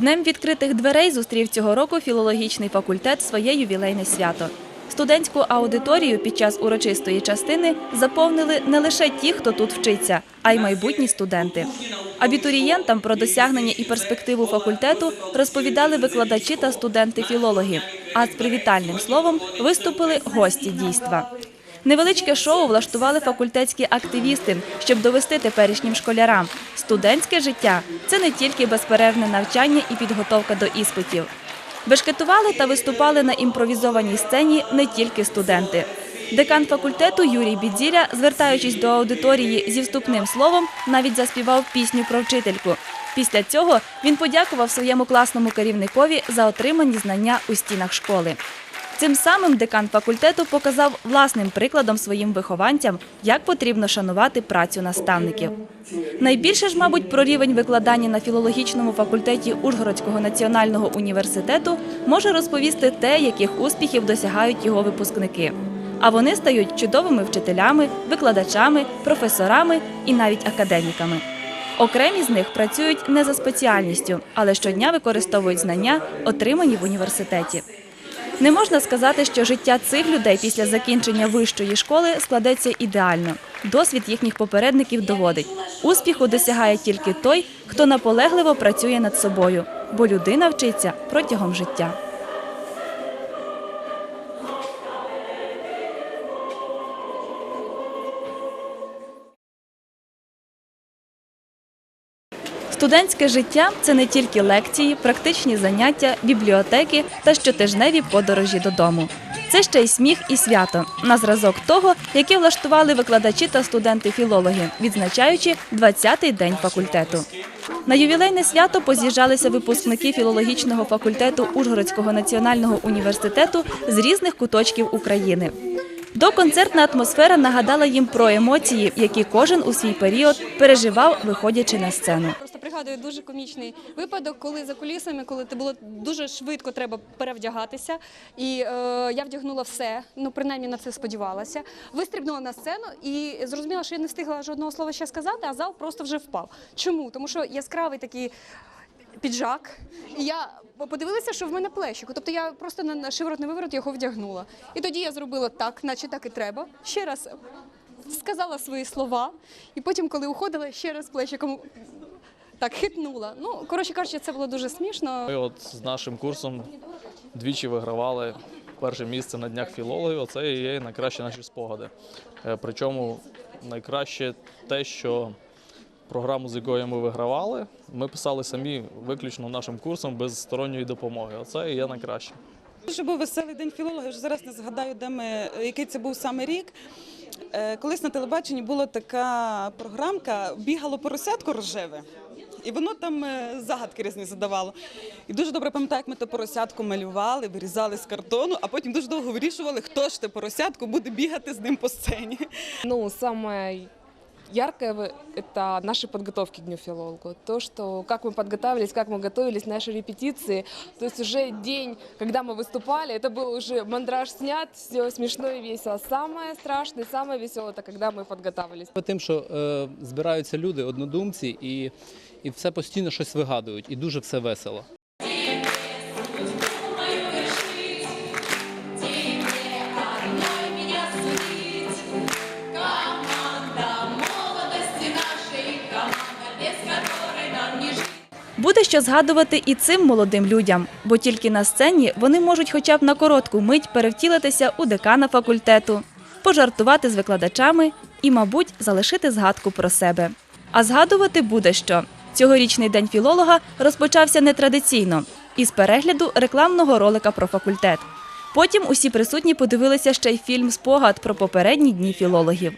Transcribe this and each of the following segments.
Днем відкритих дверей зустрів цього року філологічний факультет своє ювілейне свято. Студентську аудиторію під час урочистої частини заповнили не лише ті, хто тут вчиться, а й майбутні студенти. Абітурієнтам про досягнення і перспективу факультету розповідали викладачі та студенти-філологи. А з привітальним словом виступили гості дійства. Невеличке шоу влаштували факультетські активісти, щоб довести теперішнім школярам. Студентське життя це не тільки безперервне навчання і підготовка до іспитів. Бешкетували та виступали на імпровізованій сцені не тільки студенти. Декан факультету Юрій Бідзіря, звертаючись до аудиторії зі вступним словом, навіть заспівав пісню про вчительку. Після цього він подякував своєму класному керівникові за отримані знання у стінах школи. Цим самим декан факультету показав власним прикладом своїм вихованцям, як потрібно шанувати працю наставників. Найбільше ж, мабуть, про рівень викладання на філологічному факультеті Ужгородського національного університету може розповісти те, яких успіхів досягають його випускники. А вони стають чудовими вчителями, викладачами, професорами і навіть академіками. Окремі з них працюють не за спеціальністю, але щодня використовують знання, отримані в університеті. Не можна сказати, що життя цих людей після закінчення вищої школи складеться ідеально. Досвід їхніх попередників доводить. Успіху досягає тільки той, хто наполегливо працює над собою, бо людина вчиться протягом життя. Студентське життя це не тільки лекції, практичні заняття, бібліотеки та щотижневі подорожі додому. Це ще й сміх і свято на зразок того, яке влаштували викладачі та студенти-філологи, відзначаючи 20-й день факультету. На ювілейне свято поз'їжджалися випускники філологічного факультету Ужгородського національного університету з різних куточків України. Доконцертна атмосфера нагадала їм про емоції, які кожен у свій період переживав, виходячи на сцену. Пригадую дуже комічний випадок, коли за кулісами, коли ти було дуже швидко треба перевдягатися, і е, я вдягнула все, ну принаймні на це сподівалася. Вистрибнула на сцену і зрозуміла, що я не встигла жодного слова ще сказати, а зал просто вже впав. Чому? Тому що яскравий такий. Піджак, і я подивилася, що в мене плещику. Тобто я просто на- на шиворот не виворот його вдягнула. І тоді я зробила так, наче так і треба. Ще раз сказала свої слова, і потім, коли уходила, ще раз плечиком так хитнула. Ну, коротше кажучи, це було дуже смішно. Ми от з нашим курсом двічі вигравали перше місце на днях філологів. Оце і є найкращі наші спогади. Е, Причому найкраще те, що програму, з якою ми вигравали, ми писали самі виключно нашим курсом без сторонньої допомоги. Оце і є найкраще. Дуже був веселий день філолога. Вже зараз не згадаю, де ми який це був саме рік. Е, Колись на телебаченні була така програмка Бігало поросятко рожеве. І воно там е, загадки різні задавало. І дуже добре пам'ятаю, як ми то поросятку малювали, вирізали з картону, а потім дуже довго вирішували, хто ж те поросятку буде бігати з ним по сцені. Ну, самое яркое в- это наши подготовки к Дню филологу. То, что как мы подготавливались, как мы готовились, наши репетиции. То есть уже день, когда мы выступали, это был уже мандраж снят, все смешно и весело. Самое страшное, самое веселое, это когда мы подготавливались. Тим, що е, збираються люди, однодумці, і, і все постійно щось вигадують, і дуже все весело. Що згадувати і цим молодим людям, бо тільки на сцені вони можуть хоча б на коротку мить перевтілитися у декана факультету, пожартувати з викладачами і, мабуть, залишити згадку про себе. А згадувати буде що. Цьогорічний день філолога розпочався нетрадиційно із перегляду рекламного ролика про факультет. Потім усі присутні подивилися ще й фільм Спогад про попередні дні філологів.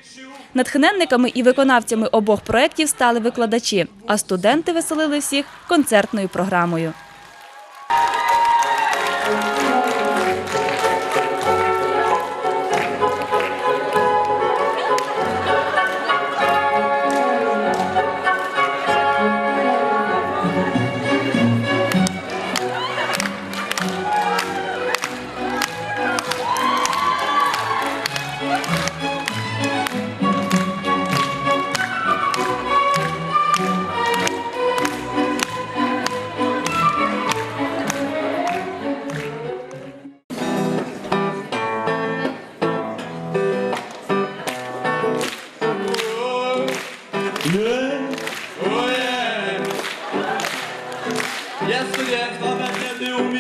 Натхненниками і виконавцями обох проєктів стали викладачі, а студенти веселили всіх концертною програмою.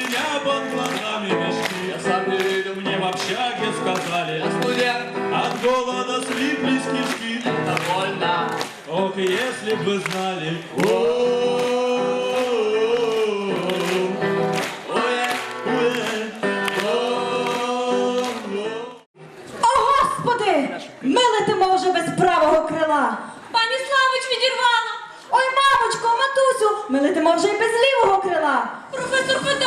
меня под глазами мешки. Я сам не верю, мне в общаге сказали. А студент. От голода слиплись кишки. Это больно. Ох, если бы знали. О-о-о. Ми летимо вже без правого крила. Пані Славич відірвала. Ой, мамочко, матусю, ми летимо вже й без лівого крила. Професор Федор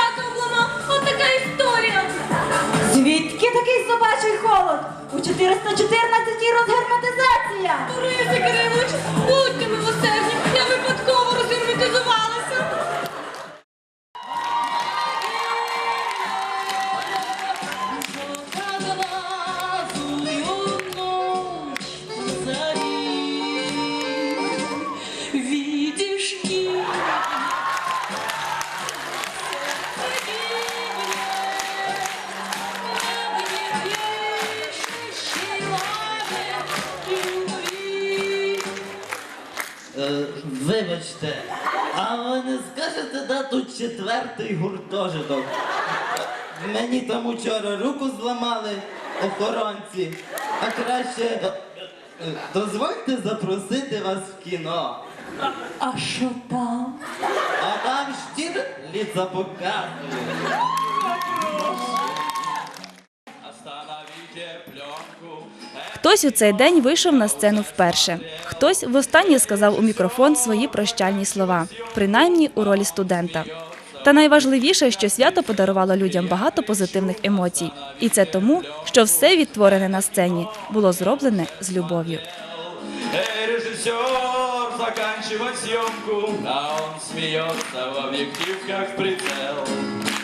414 розгерметизація. Вибачте, а ви не скажете, де тут четвертий гуртожиток? Мені там учора руку зламали охоронці, а краще е, е, дозвольте запросити вас в кіно. А що там? А там штірліца показує. Хтось у цей день вийшов на сцену вперше. Хтось востаннє сказав у мікрофон свої прощальні слова, принаймні у ролі студента. Та найважливіше, що свято подарувало людям багато позитивних емоцій, і це тому, що все відтворене на сцені було зроблене з любов'ю. Эй, режиссер, заканчивать съемку, а он смеется в объектив, как в прицел.